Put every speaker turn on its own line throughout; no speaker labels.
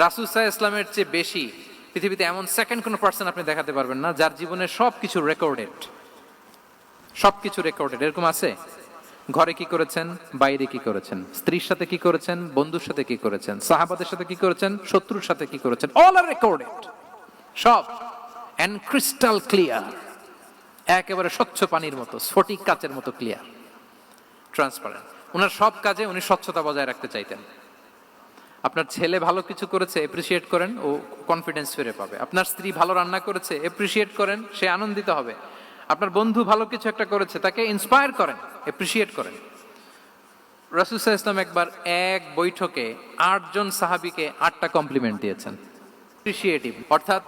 রাসুসাহ ইসলামের চেয়ে বেশি পৃথিবীতে এমন সেকেন্ড কোনো পার্সন আপনি দেখাতে পারবেন না, যার জীবনে সব কিছু রেকর্ডেড সব কিছু রেকর্ডেড এরকম আছে? ঘরে কি করেছেন? বাইরে কি করেছেন? স্ত্রীর সাথে কি করেছেন? বন্ধুর সাথে কি করেছেন? সাহাবাদের সাথে কি করেছেন? শত্রুর সাথে কি করেছেন? অল আর রেকর্ডেড সব। অ্যান্ড ক্রিস্টাল ক্লিয়ার একেবারে স্বচ্ছ পানির মতো, স্ফটিক কাচের মতো ক্লিয়ার ট্রান্সপারেন্ট ওনার সব কাজে উনি স্বচ্ছতা বজায় রাখতে চাইতেন। আপনার ছেলে ভালো কিছু করেছে এপ্রিসিয়েট করেন, ও কনফিডেন্স ফিরে পাবে। আপনার স্ত্রী ভালো রান্না করেছে এপ্রিসিয়েট করেন, সে আনন্দিত হবে। আপনার বন্ধু ভালো কিছু একটা করেছে, তাকে ইন্সপায়ার করেন এপ্রিসিয়েট করেন। রাসুসাহ ইসলাম একবার এক বৈঠকে আটজন সাহাবিকে আটটা কমপ্লিমেন্ট দিয়েছেন। অ্যাপ্রিসিয়েটিভ অর্থাৎ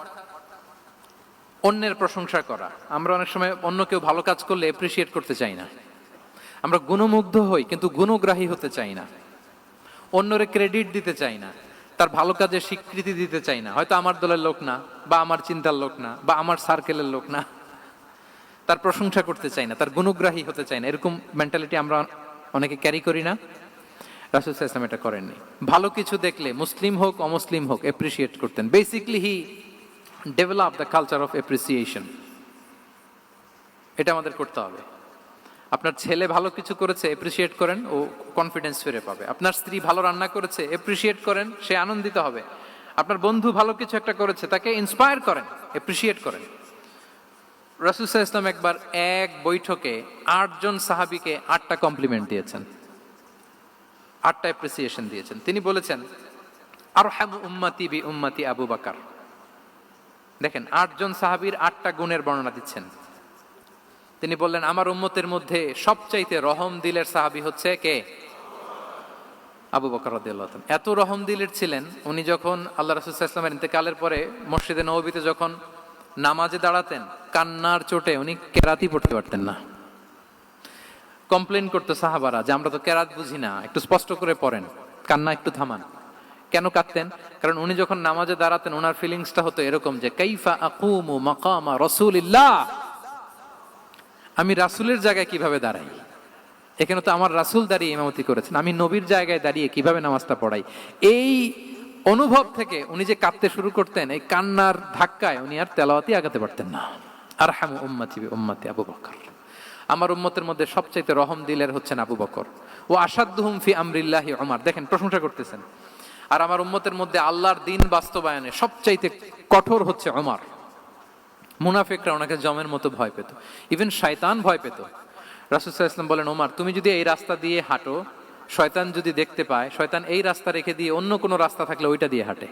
অন্যের প্রশংসা করা। আমরা অনেক সময় অন্য কেউ ভালো কাজ করলে এপ্রিসিয়েট করতে চাই না। আমরা গুণমুগ্ধ হই, কিন্তু গুণগ্রাহী হতে চাই না। অন্যরে ক্রেডিট দিতে চাই না, তার ভালো কাজে স্বীকৃতি দিতে চাই না। হয়তো আমার দলের লোক না, বা আমার চিন্তার লোক না, বা আমার সার্কেলের লোক না। তার প্রশংসা করতে চাই না, তার গুণগ্রাহী হতে চাই না। এরকম মেন্টালিটি আমরা অনেকে ক্যারি করি না। রাসুল ইসলাম এটা করেননি। ভালো কিছু দেখলে মুসলিম হোক, অমুসলিম হোক এপ্রিসিয়েট করতেন। Basically he develop the culture of appreciation এটা আমাদের করতে হবে। আপনার ছেলে ভালো কিছু করেছে এপ্রিসিয়েট করেন, ও কনফিডেন্স ফিরে পাবে। আপনার স্ত্রী ভালো রান্না করেছে এপ্রিসিয়েট করেন, সে আনন্দিত হবে। আপনার বন্ধু ভালো কিছু একটা করেছে, তাকে ইন্সপায়ার করেন এপ্রিসিয়েট করেন। রাসুসাহ ইসলাম একবার এক বৈঠকে আটজন সাহাবিকে আটটা কমপ্লিমেন্ট দিয়েছেন। আটটা অ্যাপ্রিসিয়েশন দিয়েছেন। তিনি বলেছেন আর হ্যাম উম্মাতি বি উম্মাতি আবু বাকার। দেখেন, আটজন সাহাবীর আটটা গুণের বর্ণনা দিচ্ছেন। তিনি বললেন, আমার উম্মতের মধ্যে সবচাইতে রহম দিলের সাহাবি হচ্ছে কে? আবু বকর এত রহম দিলের ছিলেন, উনি যখন আল্লাহ রাসূল ইসলামের ইন্তেকালের পরে মসজিদে নবীতে যখন নামাজে দাঁড়াতেন, কান্নার চোটে উনি কেরাতি পড়তে পারতেন না। কমপ্লেন করতো সাহাবারা যে, আমরা তো কেরাত বুঝি না, একটু স্পষ্ট করে পড়েন, কান্না একটু থামান। কেন কাঁদতেন? কারণ উনি যখন নামাজে দাঁড়াতেন ওনার ফিলিংসটা হতো এরকম যে, কাইফা আকুমু মাকামা রাসূলিল্লাহ? আমি রাসুলের জায়গায় কীভাবে দাঁড়াই? এখানে তো আমার রাসূল দাঁড়িয়ে ইমামতি করেছেন, আমি নবীর জায়গায় দাঁড়িয়ে কীভাবে নামাজটা পড়াই? এই অনুভব থেকে উনি যে কাঁদতে শুরু করতেন, এই কান্নার ধাক্কায় উনি আর তেলাওয়াতি আগাতে পারতেন না। আর হামু উম্মাতি উম্মাতি আবু বকর। আমার উম্মতের মধ্যে সবচাইতে রহম দিলের হচ্ছেন আবু বকর। ও আসাদুহুম ফি আমরিল্লাহি ওমর দেখেন, প্রশংসা করতেছেন। আর আমার উম্মতের মধ্যে আল্লাহর দিন বাস্তবায়নে সবচাইতে কঠোর হচ্ছে ওমর মুনাফিকরা ওনাকে জমের মতো ভয় পেত। ইভেন শয়তান ভয় পেত। রাসুসাহ ইসলাম বলেন, ওমার, তুমি যদি এই রাস্তা দিয়ে হাঁটো, শয়তান যদি দেখতে পায়, শয়তান এই রাস্তা রেখে দিয়ে অন্য কোনো রাস্তা থাকলে ওইটা দিয়ে হাঁটে।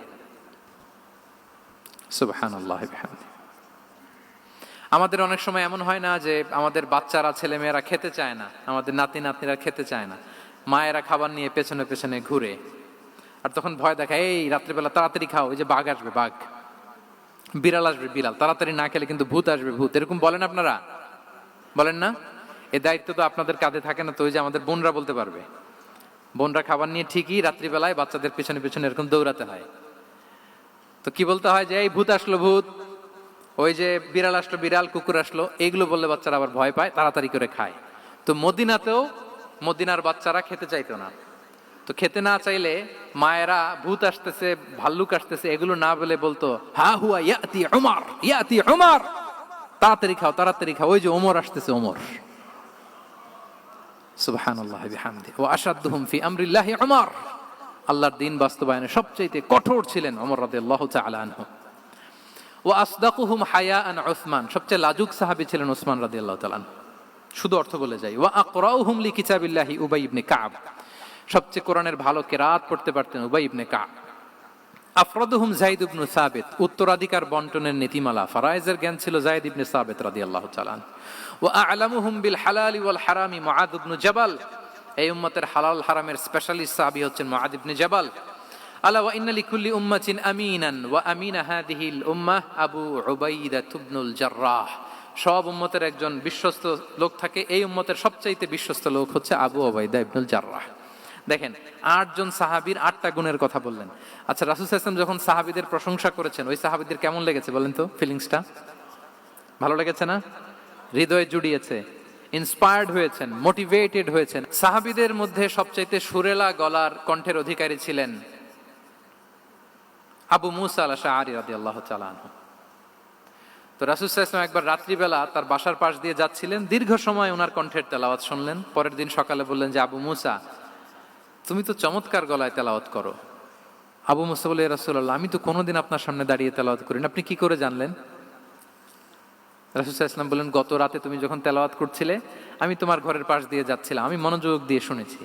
আমাদের অনেক সময় এমন হয় না যে আমাদের বাচ্চারা ছেলে মেয়েরা খেতে চায় না, আমাদের নাতি নাতনিরা খেতে চায় না। মায়েরা খাবার নিয়ে পেছনে পেছনে ঘুরে। আর তখন ভয় দেখায়, এই, রাত্রিবেলা তাড়াতাড়ি খাও, ওই যে বাঘ আসবে, বাঘ। বিড়াল আসবে, বিড়াল। তাড়াতাড়ি না খেলে কিন্তু ভূত আসবে, ভূত। এরকম বলেন আপনারা? বলেন না? এ দায়িত্ব তো আপনাদের কাঁধে থাকে না, তো ওই যে আমাদের বোনরা বলতে পারবে। বোনরা খাবার নিয়ে ঠিকই রাত্রিবেলায় বাচ্চাদের পেছনে পেছনে এরকম দৌড়াতে হয়। তো কি বলতে হয় যে, এই ভূত আসলো, ভূত। ওই যে বিড়াল আসলো, বিড়াল, কুকুর আসলো। এইগুলো বললে বাচ্চারা আবার ভয় পায়, তাড়াতাড়ি করে খায়। তো মদিনাতেও মদিনার বাচ্চারা খেতে চাইতো না। তো খেতে না চাইলে মায়েরা ভূত আসতেছে, ভাল্লুক আসতেছে, এগুলো না বলে বলতো, হা হুয়া ইয়াতি উমর ইয়াতি উমর, তাড়াতাড়ি খাও তাড়াতাড়ি খাও। ওই যে ওমর আসতেছে ওমর সুবহানাল্লাহ, বিহামদি। ওয়া আশাদ্দুহুম ফি আমরিল্লাহি উমর। আল্লাহর দিন বাস্তবায়নে সবচেয়ে কঠোর ছিলেন ওমর রাদিয়াল্লাহু তাআলা আনহু। ওয়া আসদাকুহুম হায়াআন উসমান, সবচেয়ে লাজুক সাহাবী ছিলেন উসমান রাদিয়াল্লাহু তাআলা। শুধু অর্থ বলে যাই। ওয়া আকরাউহুম লিকিতাবিল্লাহি উবাই ইবনে কাব। সবচেয়ে কোরআনের ভালো কেরাত পড়তে পারতেন উবাই ইবনে কাব। আফরাদুহুম জাইদ ইবনু সাবিত, উত্তরাধিকার বন্টনের নীতিমালা, ফারায়েজের জ্ঞান ছিল জাইদ ইবনে সাবিত রাদিয়াল্লাহু তাআলা আনহু। ওয়া আ'লামুহুম বিল হালালি ওয়াল হারামি মুআদ ইবনু জাবাল। এই উম্মতের হালাল হারামের স্পেশালিস্ট সাহাবী হচ্ছেন মুআদ ইবনে জাবাল। আলা ওয়া ইন্না লিকুল্লি উম্মাতিন আমিনান ওয়া আমিনা হাদিহিল উম্মাহ আবু উবাইদা ইবনুল জাররাহ। সব উম্মতের একজন বিশ্বস্ত লোক থাকে, এই উম্মতের সবচাইতে বিশ্বস্ত লোক হচ্ছে আবু ওবাইদা ইবনুল জাররাহ। দেখেন, আটজন সাহাবীর আটটা গুণের কথা বললেন। আচ্ছা রাসুল ইসলাম যখন সাহাবীদের প্রশংসা করেছেন, ওই সাহাবিদের কেমন লেগেছে বলেন তো ফিলিংসটা ভালো লেগেছে না? হৃদয়ে জুড়িয়েছে ইন্সপায়ার্ড হয়েছেন মোটিভেটেড হয়েছেন। সাহাবীদের মধ্যে সবচাইতে সুরেলা গলার কণ্ঠের অধিকারী ছিলেন আবু মুসা আল রাদি আল্লাহ চালানহ তো রাসুসাল্লাম একবার রাত্রিবেলা তার বাসার পাশ দিয়ে যাচ্ছিলেন, দীর্ঘ সময় ওনার কণ্ঠের তেলাওয়াত শুনলেন, পরের দিন সকালে বললেন যে, আবু মুসা তুমি তো চমৎকার গলায় তেলাওয়াত করো। আবু মুসা রাসুল্লাহ আমি তো কোনোদিন আপনার সামনে দাঁড়িয়ে তেলাওয়াত করি না। আপনি কি করে জানলেন? রাসুসাহ ইসলাম বললেন গত রাতে তুমি যখন তেলাওয়াত করছিলে, আমি তোমার ঘরের পাশ দিয়ে যাচ্ছিলাম, আমি মনোযোগ দিয়ে শুনেছি।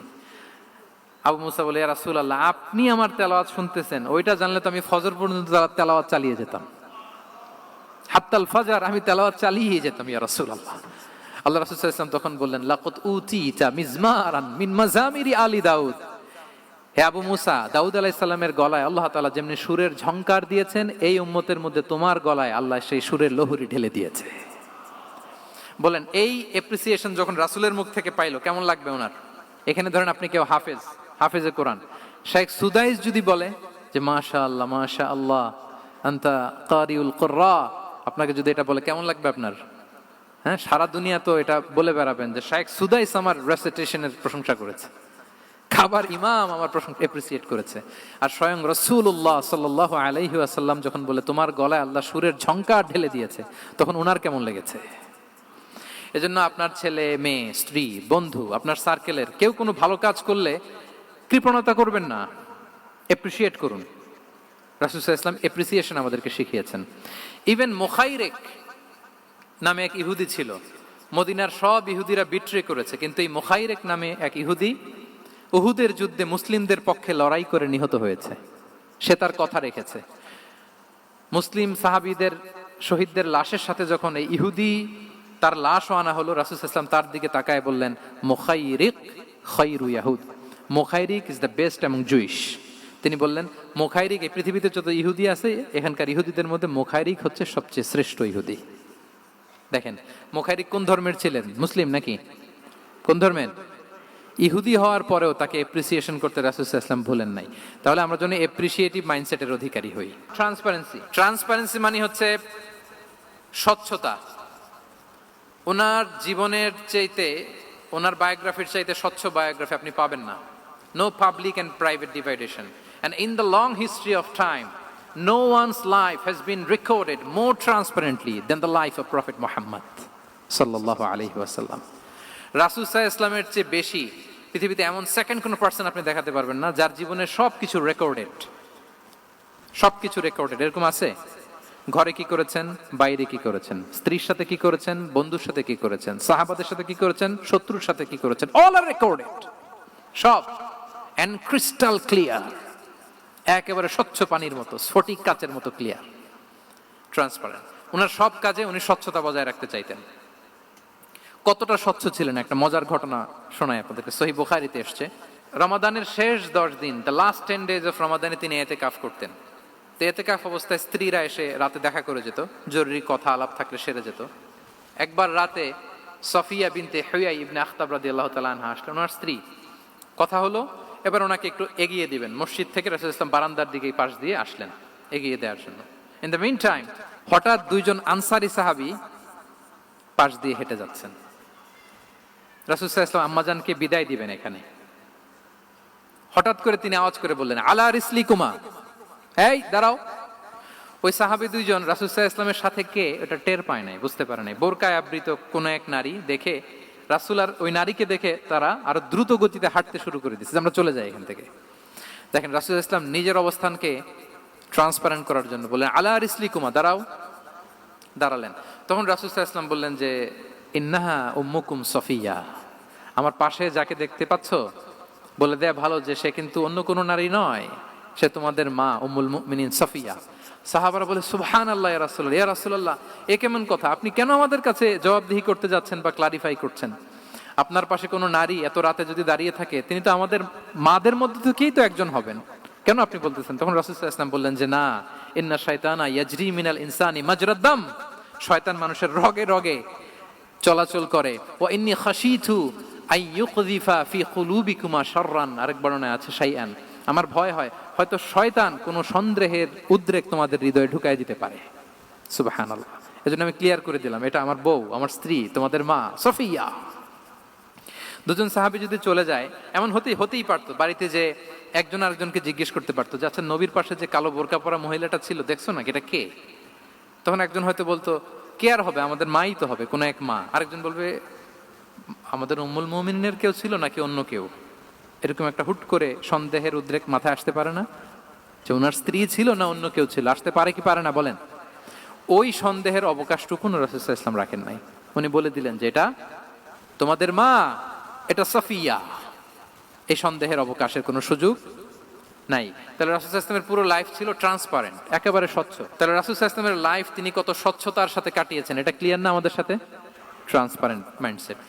আবু মুসা বলে আল্লাহ আপনি আমার তেলাওয়াত শুনতেছেন, ওইটা জানলে তো আমি ফজর পর্যন্ত তেলাওয়াত চালিয়ে যেতাম। হাত্তাল ফাজার, আমি তেলাওয়াত চালিয়ে যেতাম, ইয়া রাসুল আল্লাহ আল্লাহ রাসুল ইসলাম তখন বললেন লাকত উতিতা মিজমারান মিন মাজামিরি আলী দাউদ। হে আবু মুসা, দাউদ আলাইসাল্লামের গলায় আল্লাহ তাআলা যেমনি সুরের ঝংকার দিয়েছেন, এই উম্মতের মধ্যে তোমার গলায় আল্লাহ সেই সুরের লহুরি ঢেলে দিয়েছে। বলেন, এই এপ্রিসিয়েশন যখন রাসুলের মুখ থেকে পাইলো, কেমন লাগবে ওনার? এখানে ধরেন আপনি কেউ হাফেজ, হাফেজে কোরআন। শেখ সুদাইস যদি বলে যে মাশা আল্লাহ মাশা আল্লাহ আন্তা কারিউল কোর্রা, আপনাকে যদি এটা বলে, কেমন লাগবে আপনার? হ্যাঁ সারা দুনিয়া তো এটা বলে বেড়াবেন যে শেখ সুদাইস আমার রেসিটেশনের প্রশংসা করেছে। খাবার ইমাম আমার প্রশংসা এপ্রিসিয়েট করেছে। আর স্বয়ং রসুল্লাহ সাল্লাহ আলাইহি আসাল্লাম যখন বলে, তোমার গলায় আল্লাহ সুরের ঝঙ্কার ঢেলে দিয়েছে, তখন ওনার কেমন লেগেছে? এজন্য আপনার ছেলে, মেয়ে, স্ত্রী, বন্ধু, আপনার সার্কেলের কেউ কোনো ভালো কাজ করলে কৃপণতা করবেন না। এপ্রিসিয়েট করুন। রাসুসাহ ইসলাম এপ্রিসিয়েশন আমাদেরকে শিখিয়েছেন। ইভেন মোখাইরেক নামে এক ইহুদি ছিল। মদিনার সব ইহুদিরা বিট্রে করেছে, কিন্তু এই মোখাইরেক নামে এক ইহুদি উহুদের যুদ্ধে মুসলিমদের পক্ষে লড়াই করে নিহত হয়েছে। সে তার কথা রেখেছে। মুসলিম সাহাবিদের শহীদদের লাশের সাথে যখন এই ইহুদি তার লাশও আনা হলো রাসুস ইসলাম তার দিকে তাকায় বললেন, মোখাইরিক খৈরু ইয়াহুদ। মোখাইরিক ইজ দ্য বেস্ট এবং জুইশ তিনি বললেন, মোখাইরিক এই পৃথিবীতে যত ইহুদি আছে, এখানকার ইহুদিদের মধ্যে মোখাইরিক হচ্ছে সবচেয়ে শ্রেষ্ঠ ইহুদি। দেখেন মোখাইরিক কোন ধর্মের ছিলেন? মুসলিম নাকি? কোন ধর্মের? ইহুদি হওয়ার পরেও তাকে এপ্রিসিয়েশন করতে রাসুল ইসলাম ভুলেন নাই। তাহলে আমরা জন্য এপ্রিসিয়েটিভ মাইন্ডসেটের অধিকারী হই। ট্রান্সপারেন্সি ট্রান্সপারেন্সি মানে হচ্ছে স্বচ্ছতা। ওনার জীবনের চাইতে, ওনার বায়োগ্রাফির চাইতে স্বচ্ছ বায়োগ্রাফি আপনি পাবেন না। No public and private dividation and in the long history of time life has been recorded more transparently than the life of prophet Muhammad সাল্লাহ আলহি ওয়াসাল্লাম রাসুল সাহ ইসলামের চেয়ে বেশি পৃথিবীতে এমন সেকেন্ড কোনো পার্সন আপনি দেখাতে পারবেন না যার জীবনের সব কিছু রেকর্ডেড সব কিছু রেকর্ডেড এরকম আছে? ঘরে কি করেছেন? বাইরে কি করেছেন? স্ত্রীর সাথে কি করেছেন? বন্ধুর সাথে কি করেছেন? সাহাবাদের সাথে কি করেছেন? শত্রুর সাথে কি করেছেন? অল আর রেকর্ডেড সব। অ্যান্ড ক্রিস্টাল ক্লিয়ার একেবারে স্বচ্ছ পানির মতো, স্ফটিক কাচের মতো ক্লিয়ার ট্রান্সপারেন্ট ওনার সব কাজে উনি স্বচ্ছতা বজায় রাখতে চাইতেন। কতটা স্বচ্ছ ছিলেন একটা মজার ঘটনা শোনায় আপনাদেরকে। সহি বুখারিতে এসছে, রমাদানের শেষ দশ দিন the last ten days of রমাদানে তিনি এতে কাফ করতেন। তো এতে কাফ অবস্থায় স্ত্রীরা এসে রাতে দেখা করে যেত, জরুরি কথা আলাপ থাকলে সেরে যেত। একবার রাতে সফিয়া বিনতে হইয়া ইবনে আখতাব রাদি আল্লাহ তালাহা আসলেন। ওনার স্ত্রী, কথা হলো এবার ওনাকে একটু এগিয়ে দিবেন। মসজিদ থেকে রসুল ইসলাম বারান্দার দিকে পাশ দিয়ে আসলেন, এগিয়ে দেওয়ার জন্য। ইন দ্য মিন টাইম হঠাৎ দুইজন আনসারি সাহাবি পাশ দিয়ে হেঁটে যাচ্ছেন। রাসুল ইসলাম আম্মাজানকে বিদায় দিবেন এখানে। হঠাৎ করে তিনি আওয়াজ করে বললেন, আলা রিসলি কুমা এই, দাঁড়াও। ওই সাহাবি দুইজন রাসুসাহ ইসলামের সাথে কে? ওটা টের পায় নাই, বুঝতে পারে নাই। বোরকায় আবৃত কোন এক নারী দেখে রাসুল আর ওই নারীকে দেখে তারা আরও দ্রুত গতিতে হাঁটতে শুরু করে দিচ্ছে আমরা চলে যাই এখান থেকে। দেখেন, রাসুল ইসলাম নিজের অবস্থানকে ট্রান্সপারেন্ট করার জন্য বললেন, আলা আর ইসলি কুমা দাঁড়াও। দাঁড়ালেন। তখন রাসুল ইসলাম বললেন যে, ইন্নাহা উম্মুকুম সফিয়া। আমার পাশে যাকে দেখতে পাচ্ছ, বলে দেয়া ভালো যে সে কিন্তু অন্য কোনো নারী নয়। সে তোমাদের মা, উম্মুল মুমিনিন সফিয়া। সাহাবারা বলে সুবহান আল্লাহ ইয়া রাসূলুল্লাহ। ইয়া রাসূলুল্লাহ, এ কেমন কথা? আপনি কেন আমাদের কাছে জবাবদিহি করতে যাচ্ছেন বা ক্লারিফাই করছেন? আপনার পাশে কোনো নারী এত রাতে যদি দাঁড়িয়ে থাকে, তিনি তো আমাদের মাদের মধ্যে থেকেই তো একজন হবেন। কেন আপনি বলতেছেন? তখন রাসূল ওয়াসাল্লাম বললেন যে, না, ইন্না শাইতানা ইয়াজরি মিনাল ইনসানি মাজরাদ্দাম শয়তান মানুষের রগে রগে চলাচল করে। ও ইন্নি খাশিতু আই ইউকযিফা ফি কুলুবিকুমা শাররান। আরেক বর্ণনায় আছে, শাইআন। আমার ভয় হয়, হয়তো শয়তান কোনো সন্দেহের উদ্রেক তোমাদের হৃদয়ে ঢুকাই দিতে পারে। সুবহানাল্লাহ। এজন্য আমি ক্লিয়ার করে দিলাম, এটা আমার বউ, আমার স্ত্রী, তোমাদের মা, সফিয়া। দুজন সাহাবি যদি চলে যায়, এমন হতেই হতেই পারতো, বাড়িতে যে একজন আরেকজনকে জিজ্ঞেস করতে পারতো যে আচ্ছা নবীর পাশে যে কালো বোরকা পরা মহিলাটা ছিল, দেখছ না এটা কে? তখন একজন হয়তো বলতো, কে আর হবে? আমাদের মাই তো হবে, কোনো এক মা। আরেকজন বলবে, আমাদের উম্মুল মুমিনের কেউ ছিল নাকি অন্য কেউ? এরকম একটা হুট করে সন্দেহের উদ্রেক মাথায় আসতে পারে না? যে ওনার স্ত্রী ছিল না, অন্য কেউ ছিল, আসতে পারে কি পারে না বলেন। ওই সন্দেহের অবকাশটুকু রসুল্লাহ ইসলাম রাখেন নাই। উনি বলে দিলেন যে এটা তোমাদের মা, এটা সফিয়া। এই সন্দেহের অবকাশের কোনো সুযোগ নাই। তাহলে রাসুল ইসলামের পুরো লাইফ ছিল ট্রান্সপারেন্ট একেবারে স্বচ্ছ। তাহলে রাসুল ইসলামের লাইফ তিনি কত স্বচ্ছতার সাথে কাটিয়েছেন, এটা ক্লিয়ার না আমাদের সাথে? Transparent mindset